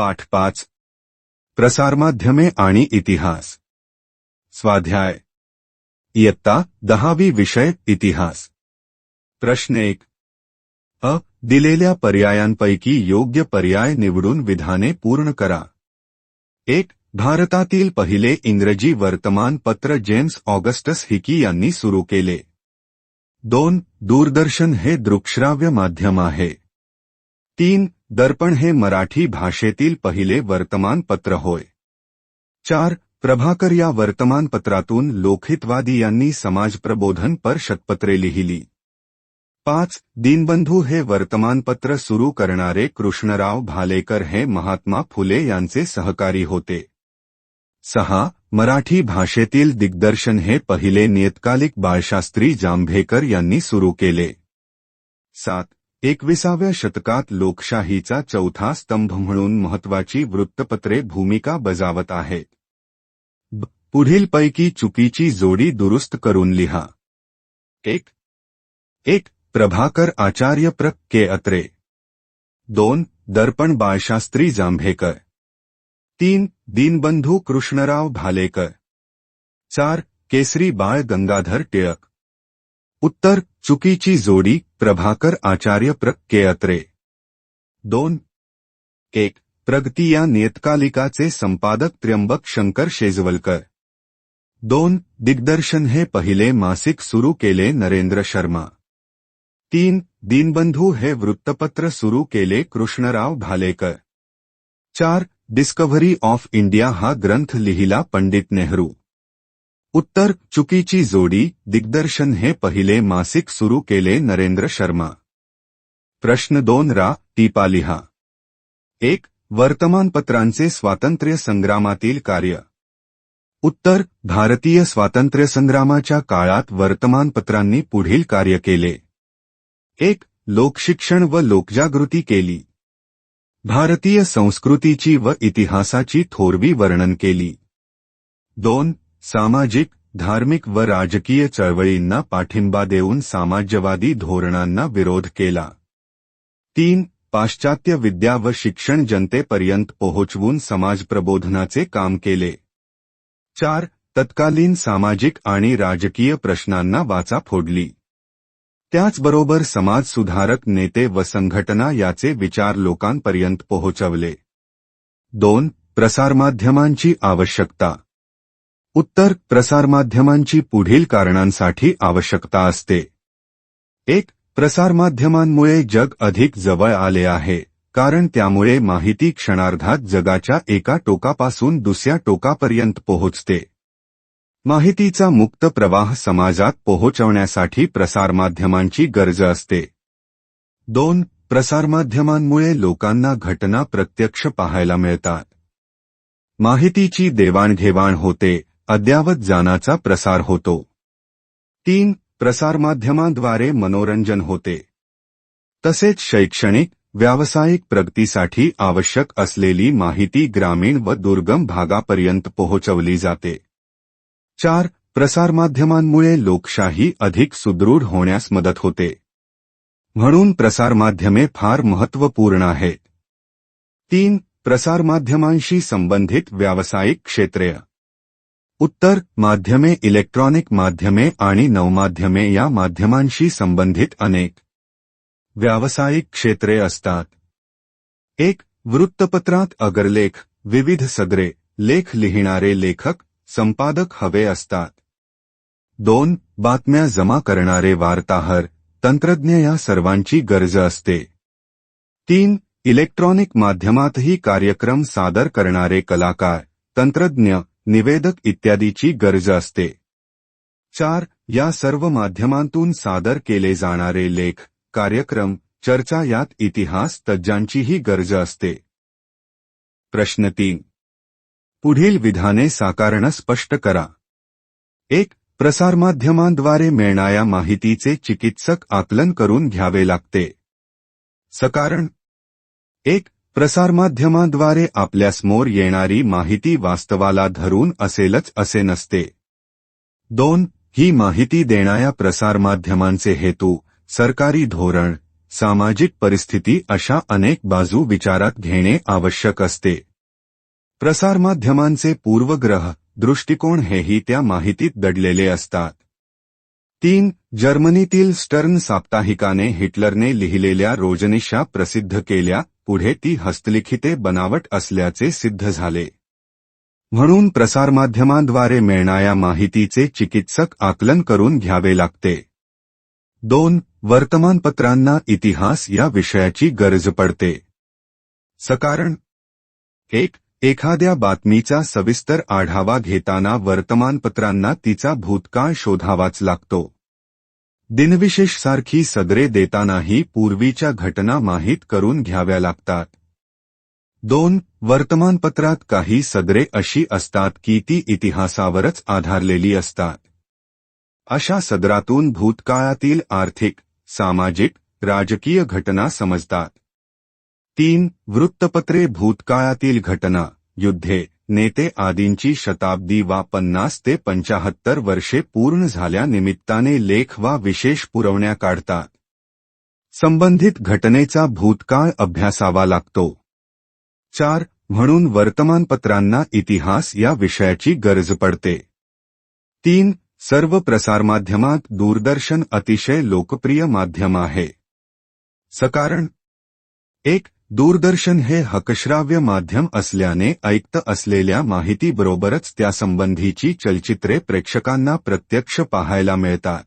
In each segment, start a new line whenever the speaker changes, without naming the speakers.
पाठ पाच. प्रसारमाध्यमे आणि इतिहास. स्वाध्याय. इयत्ता दहावी विषय, इतिहास. प्रश्न एक. अ. दिलेल्या पर्यायांपैकी योग्य पर्याय निवडून विधाने पूर्ण करा. एक. भारतातील पहिले इंग्रजी वर्तमानपत्र जेम्स ऑगस्टस हिकी यांनी सुरू केले. दोन. दूरदर्शन हे दृकश्राव्य माध्यम आहे. तीन. दर्पण हे मराठी भाषेतील पहिले वर्तमानपत्र होय. चार प्रभाकर या वर्तमानपत्रातून लोकहितवादी यांनी समाजप्रबोधन पर शतपत्रे लिहिली. पाच दीनबंधू हे वर्तमानपत्र सुरू करणारे कृष्णराव भालेकर हे महात्मा फुले यांचे सहकारी होते. सहा मराठी भाषेतील दिग्दर्शन हे पहिले नियतकालिक बाळशास्त्री जांभेकर यांनी सुरू केले. सात एकविसाव्या शतकात लोकशाहीचा चौथा स्तंभ म्हणून महत्वाची वृत्तपत्रे भूमिका बजावत आहेत. पुढील पुढीलपैकी चुकीची जोडी दुरुस्त करून लिहा. एक. एक. प्रभाकर आचार्य प्र. के. अत्रे. दोन. दर्पण बाळशास्त्री जांभेकर. तीन. दीनबंधू कृष्णराव भालेकर. चार. केसरी बाळ गंगाधर टिळक. उत्तर चुकीची जोडी प्रभाकर आचार्य प्र केअत्रे दोन. एक प्रगती या नियतकालिकाचे संपादक त्र्यंबक शंकर शेजवलकर. दोन दिग्दर्शन हे पहिले मासिक सुरू केले नरेंद्र शर्मा. तीन दीनबंधू हे वृत्तपत्र सुरू केले कृष्णराव भालेकर. चार डिस्कव्हरी ऑफ इंडिया हा ग्रंथ लिहिला पंडित नेहरू. उत्तर चुकीची जोडी दिग्दर्शन हे पहिले मासिक सुरू केले नरेंद्र शर्मा. प्रश्न दोन रा टीपा लिहा एक वर्तमानपत्रांचे स्वातंत्र्य संग्रामातील कार्य. उत्तर भारतीय स्वातंत्र्य संग्रामाच्या काळात वर्तमानपत्रांनी पुढील कार्य केले. एक लोकशिक्षण व लोकजागृती केली. भारतीय संस्कृतीची व इतिहासाची थोरवी वर्णन केली. दोन सामाजिक धार्मिक व राजकीय चळवळींना पाठिंबा देऊन सामाज्यवादी धोरणांना विरोध केला. तीन पाश्चात्य विद्या व शिक्षण जनतेपर्यंत पोहोचवून समाजप्रबोधनाचे काम केले. चार तत्कालीन सामाजिक आणि राजकीय प्रश्नांना वाचा फोडली. त्याचबरोबर समाजसुधारक नेते व संघटना याचे विचार लोकांपर्यंत पोहोचवले. दोन प्रसारमाध्यमांची आवश्यकता. उत्तर प्रसारमाध्यमांची पुढील कारणांसाठी आवश्यकता असते. एक प्रसारमाध्यमांमुळे जग अधिक जवळ आले आहे कारण त्यामुळे माहिती क्षणार्धात जगाच्या एका टोकापासून दुसऱ्या टोकापर्यंत पोहोचते. माहितीचा मुक्त प्रवाह समाजात पोहोचवण्यासाठी प्रसारमाध्यमांची गरज असते. दोन प्रसारमाध्यमांमुळे लोकांना घटना प्रत्यक्ष पाहायला मिळतात. माहितीची देवाणघेवाण होते अद्यावत जानाचा प्रसार होतो. तीन प्रसारमाध्यमांद्वारे मनोरंजन होते. तसेच शैक्षणिक व्यावसायिक प्रगतीसाठी आवश्यक असलेली माहिती ग्रामीण व दुर्गम भागापर्यंत पोहोचवली जाते. चार प्रसारमाध्यमांमुळे लोकशाही अधिक सुदृढ होण्यास मदत होते. म्हणून प्रसारमाध्यमे फार महत्त्वपूर्ण आहेत तीन प्रसारमाध्यमांशी संबंधित व्यावसायिक क्षेत्रे उत्तर माध्यमे इलेक्ट्रॉनिक माध्यमे आणि नवमाध्यमे या माध्यमांशी संबंधित अनेक व्यावसायिक क्षेत्रे असतात. एक वृत्तपत्रात अगरलेख विविध सदरे लेख लिहिणारे लेखक संपादक हवे असतात. दोन बातम्या जमा करणारे वार्ताहर तंत्रज्ञ या सर्वांची गरज असते. तीन इलेक्ट्रॉनिक माध्यमातही कार्यक्रम सादर करणारे कलाकार तंत्रज्ञ निवेदक इत्यादीची गरज असते. चार या सर्व माध्यमांतून सादर केले जाणारे लेख कार्यक्रम चर्चा यात इतिहास तज्ज्ञांचीही गरज असते. प्रश्न तीन. पुढील विधाने साकारणं स्पष्ट करा. एक प्रसारमाध्यमांद्वारे मिळणाऱ्या माहितीचे चिकित्सक आकलन करून घ्यावे लागते. सकारण. एक प्रसारमाध्यमांद्वारे आपल्यासमोर येणारी माहिती वास्तवाला धरून असेलच असे नसते. दोन ही माहिती देणाऱ्या प्रसारमाध्यमांचे हेतू सरकारी धोरण सामाजिक परिस्थिती अशा अनेक बाजू विचारात घेणे आवश्यक असते. प्रसारमाध्यमांचे पूर्वग्रह दृष्टिकोन हेही त्या माहितीत दडलेले असतात. तीन जर्मनीतील स्टर्न साप्ताहिकाने हिटलरने लिहिलेल्या रोजनिशा प्रसिद्ध केल्या पुढे ती हस्तलिखिते बनावट असल्याचे सिद्ध झाले. म्हणून प्रसारमाध्यमांद्वारे मिळणाऱ्या माहितीचे चिकित्सक आकलन करून घ्यावे लागते. दोन वर्तमानपत्रांना इतिहास या विषयाची गरज पडते. सकारण. एक एखाद्या बातमीचा सविस्तर आढावा घेताना वर्तमानपत्रांना तिचा भूतकाळ शोधावाच लागतो. दिनविशेष सारखी सदरे देतानाही पूर्वीच्या घटना माहीत करून घ्याव्या लागतात. दोन वर्तमानपत्रात काही सदरे अशी असतात की ती इतिहासावरच आधारलेली असतात. अशा सदरातून भूतकाळातील आर्थिक सामाजिक राजकीय घटना समजतात. तीन वृत्तपत्रे भूतकाळातील घटना युद्धे नेते आदींची शताब्दी वा पन्नास ते पंचाहत्तर वर्षे पूर्ण झाल्या निमित्ताने लेख वा विशेष पुरवण्या काढतात. संबंधित घटनेचा भूतकाळ अभ्यासावा लागतो. चार. म्हणून वर्तमानपत्रांना इतिहास या विषयाची गरज पडते. तीन. सर्व प्रसारमाध्यमात दूरदर्शन अतिशय लोकप्रिय माध्यम आहे. सकारण. एक. दूरदर्शन हे हकश्राव्य माध्यम असल्याने ऐकत असलेल्या माहितीबरोबरच त्यासंबंधीची चलचित्रे प्रेक्षकांना प्रत्यक्ष पाहायला मिळतात.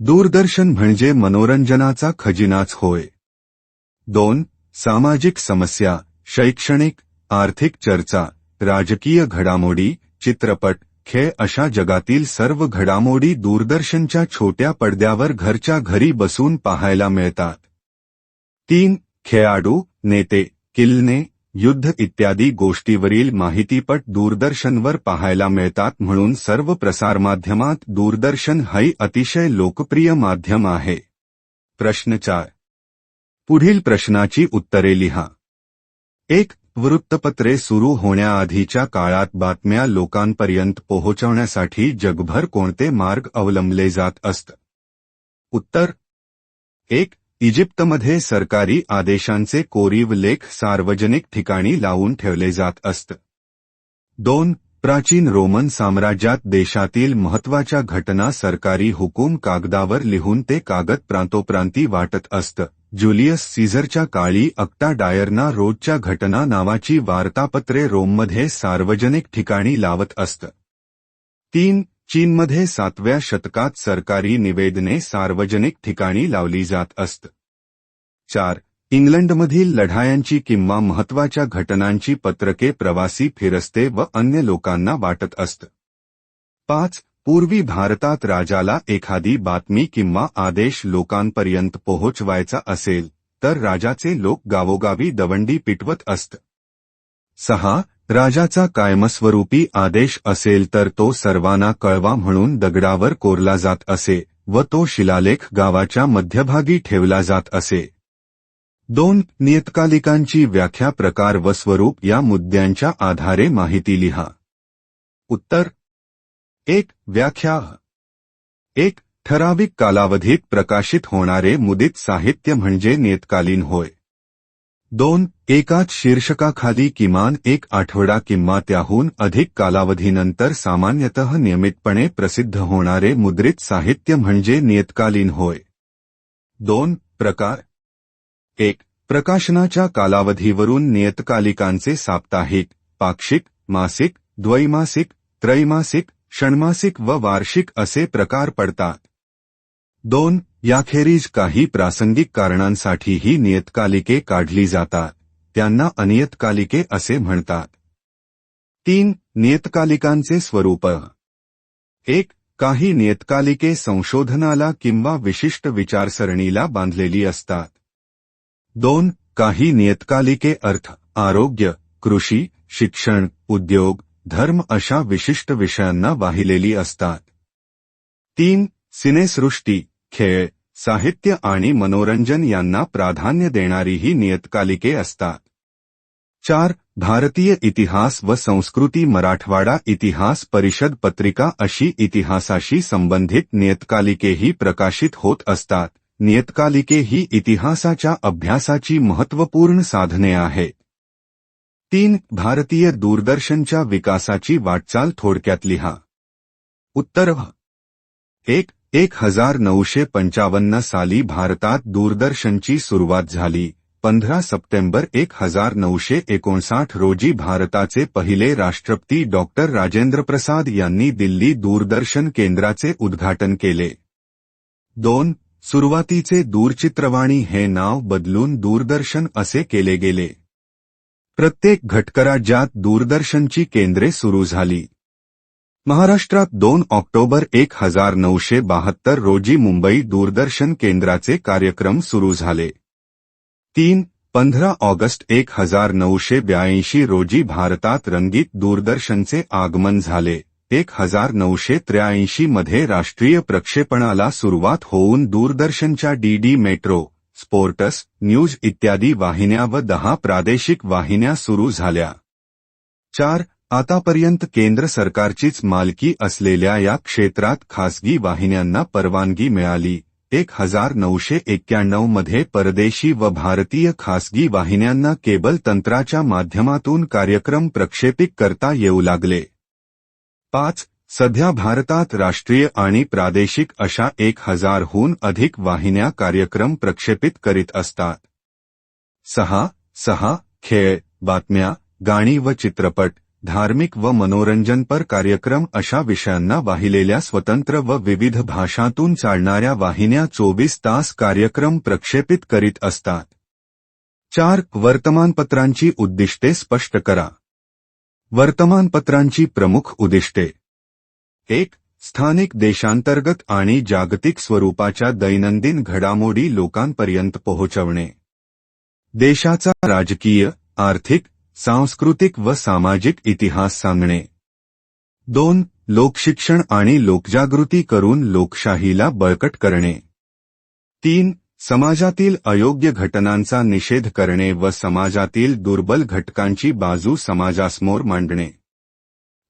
दूरदर्शन म्हणजे मनोरंजनाचा खजिनाच होय. दोन सामाजिक समस्या शैक्षणिक आर्थिक चर्चा राजकीय घडामोडी चित्रपट खेळ अशा जगातील सर्व घडामोडी दूरदर्शनच्या छोट्या पडद्यावर घरच्या घरी बसून पाहायला मिळतात. तीन खेळाडू नेते किल्ले युद्ध इत्यादी गोष्टीवरील माहितीपट दूरदर्शनवर पाहायला मिळतात म्हणून सर्व प्रसारमाध्यमात दूरदर्शन हे अतिशय लोकप्रिय माध्यम आहे. प्रश्न चार. पुढील प्रश्नाची उत्तरे लिहा. एक वृत्तपत्रे सुरू होण्याआधीच्या काळात बातम्या लोकांपर्यंत पोहोचवण्यासाठी जगभर कोणते मार्ग अवलंबले जात असत? उत्तर एक इजिप्तमध्ये सरकारी आदेशांचे कोरीव लेख सार्वजनिक ठिकाणी लावून ठेवले जात असत. दोन प्राचीन रोमन साम्राज्यात देशातील महत्त्वाच्या घटना सरकारी हुकूम कागदावर लिहून ते कागद प्रांतोप्रांती वाटत असतं. ज्युलियस सीझरच्या काळी अक्टा डायरना रोजच्या घटना नावाची वार्तापत्रे रोममध्ये सार्वजनिक ठिकाणी लावत असत. तीन चीनमध्ये सातव्या शतकात सरकारी निवेदने सार्वजनिक ठिकाणी लावली जात असत. चार इंग्लंडमधील लढायांची किंवा महत्त्वाच्या घटनांची पत्रके प्रवासी फिरस्ते व अन्य लोकांना वाटत असत. पाच पूर्वी भारतात राजाला एखादी बातमी किंवा आदेश लोकांपर्यंत पोहोचवायचा असेल तर राजाचे लोक गावोगावी दवंडी पिटवत असत. सहा राजाचा कायमस्वरूपी आदेश असेल तर तो सर्वांना कळवा म्हणून दगडावर कोरला जात असे व तो शिलालेख गावाच्या मध्यभागी ठेवला जात असे. दोन नियतकालिकांची व्याख्या प्रकार व स्वरूप या मुद्द्यांच्या आधारे माहिती लिहा. उत्तर. एक व्याख्या. एक ठराविक कालावधीत प्रकाशित होणारे मुदित साहित्य म्हणजे नियतकालीन होय. दोन एकाच शीर्षकाखाली किमान एक आठवडा किंवा त्याहून अधिक कालावधीनंतर सामान्यतः नियमितपणे प्रसिद्ध होणारे मुद्रित साहित्य म्हणजे नियतकालीन होय. दोन प्रकार. एक प्रकाशनाच्या कालावधीवरून नियतकालिकांचे साप्ताहिक पाक्षिक मासिक द्वैमासिक त्रैमासिक षण्मासिक व वार्षिक असे प्रकार पडतात. दोन याखेरीज काही प्रासंगिक कारणांसाठीही नियतकालिके काढली जातात. त्यांना अनियतकालिके असे म्हणतात. तीन नियतकालिकांचे स्वरूप. एक काही नियतकालिके संशोधनाला किंवा विशिष्ट विचारसरणीला बांधलेली असतात. दोन काही नियतकालिके अर्थ आरोग्य कृषी शिक्षण उद्योग धर्म अशा विशिष्ट विषयांना वाहिलेली असतात. तीन सिनेसृष्टी खेळ साहित्य आणि मनोरंजन यांना प्राधान्य देणारी नियतकालिके असतात. चार, भारतीय इतिहास व संस्कृती मराठवाडा इतिहास परिषद पत्रिका अशी इतिहासाशी संबंधित नियतकालिकेही प्रकाशित होत असतात. नियतकालिके ही इतिहासाच्या अभ्यासाची महत्त्वपूर्ण साधने आहेत. तीन, भारतीय दूरदर्शनच्या विकासाची वाटचाल थोडक्यात लिहा. उत्तर एक एक हजार नऊशे पंचावन्न साली भारतात दूरदर्शनची सुरुवात झाली. पंधरा सप्टेंबर एक हजार नऊशे एकोणसाठ रोजी भारताचे पहिले राष्ट्रपती डॉक्टर राजेंद्र प्रसाद यांनी दिल्ली दूरदर्शन केंद्राचे उद्घाटन केले. दोन सुरुवातीचे दूरचित्रवाणी हे नाव बदलून दूरदर्शन असे केले गेले. प्रत्येक घटकराज्यात दूरदर्शनची केंद्रे सुरू झाली. महाराष्ट्रात दोन ऑक्टोबर एक हजार नऊशे बहात्तर रोजी मुंबई दूरदर्शन केंद्राचे कार्यक्रम सुरू झाले. तीन पंधरा ऑगस्ट एक हजार नऊशे ब्याऐंशी रोजी भारतात रंगीत दूरदर्शनचे आगमन झाले. एक हजार नऊशे त्र्याऐंशी मध्ये राष्ट्रीय प्रक्षेपणाला सुरुवात होऊन दूरदर्शनच्या डीडी मेट्रो स्पोर्टस न्यूज इत्यादी वाहिन्या व दहा प्रादेशिक वाहिन्या सुरू झाल्या. चार आतापर्यंत केंद्र सरकारचीच मालकी असलेल्या या क्षेत्रात खासगी वाहिन्यांना परवानगी मिळाली. एक हजार नऊशे एक्क्याण्णवमध्ये परदेशी व भारतीय खासगी वाहिन्यांना केबल तंत्राच्या माध्यमातून कार्यक्रम प्रक्षेपित करता येऊ लागले. पाच. सध्या भारतात राष्ट्रीय आणि प्रादेशिक अशा एक हजारहून अधिक वाहिन्या कार्यक्रम प्रक्षेपित करीत असतात. सहा. सहा. खेळ बातम्या गाणी व चित्रपट. धार्मिक व मनोरंजनपर कार्यक्रम अशा विषयांना वाहिलेल्या स्वतंत्र व विविध भाषांतून चालणाऱ्या वाहिन्या चोवीस तास कार्यक्रम प्रक्षेपित करीत असतात. चार वर्तमानपत्रांची उद्दिष्टे स्पष्ट करा. वर्तमानपत्रांची प्रमुख उद्दिष्टे. एक स्थानिक देशांतर्गत आणि जागतिक स्वरूपाच्या दैनंदिन घडामोडी लोकांपर्यंत पोहोचवणे. देशाचा राजकीय आर्थिक सांस्कृतिक व सामाजिक इतिहास सांगणे. दोन लोकशिक्षण आणि लोकजागृती करून लोकशाहीला बळकट करणे. तीन समाजातील अयोग्य घटनांचा निषेध करणे व समाजातील दुर्बल घटकांची बाजू समाजासमोर मांडणे.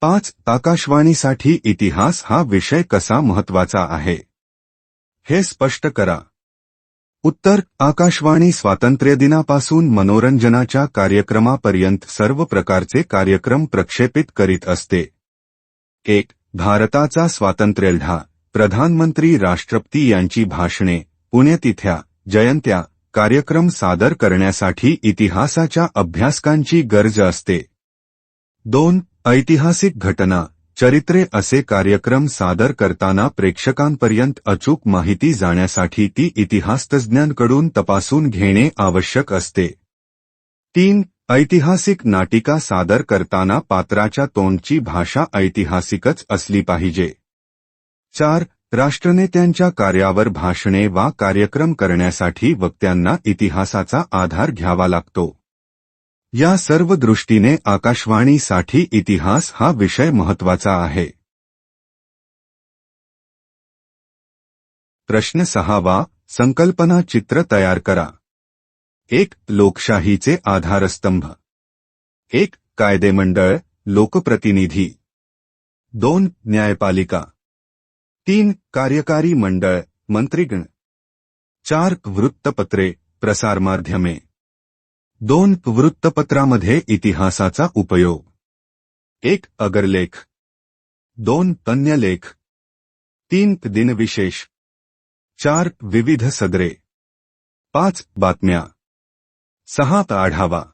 पाच आकाशवाणीसाठी इतिहास हा विषय कसा महत्त्वाचा आहे? हे स्पष्ट करा. उत्तर आकाशवाणी स्वातंत्र्यदिनापासून मनोरंजनाच्या कार्यक्रमापर्यंत सर्व प्रकारचे कार्यक्रम प्रक्षेपित करीत असते. एक भारताचा स्वातंत्र्यलढा प्रधानमंत्री राष्ट्रपती यांची भाषणे पुण्यतिथ्या जयंत्या कार्यक्रम सादर करण्यासाठी इतिहासाच्या अभ्यासकांची गरज असते. दोन ऐतिहासिक घटना. चरित्रे असे कार्यक्रम सादर करताना प्रेक्षकांपर्यंत अचूक माहिती जाण्यासाठी ती इतिहासतज्ज्ञांकडून तपासून घेणे आवश्यक असते. तीन ऐतिहासिक नाटिका सादर करताना पात्राच्या तोंडची भाषा ऐतिहासिकच असली पाहिजे. चार राष्ट्रनेत्यांच्या कार्यावर भाषणे वा कार्यक्रम करण्यासाठी वक्त्यांना इतिहासाचा आधार घ्यावा लागतो. या सर्व दृष्टीने आकाशवाणीसाठी इतिहास हा विषय महत्वाचा आहे. प्रश्न सहावा, संकल्पना चित्र तयार करा. एक, लोकशाहीचे आधारस्तंभ. एक, कायदेमंडळ, लोकप्रतिनिधी. दोन, न्यायपालिका. तीन, कार्यकारी मंडळ, मंत्रिगण. चार, वृत्तपत्रे, प्रसारमाध्यमे. दोन वृत्तपत्रामध्ये इतिहासाचा उपयोग. एक अगरलेख. दोन तन्यलेख. तीन दिनविशेष. चार विविध सदरे. पाच बातम्या. सहा आढावा.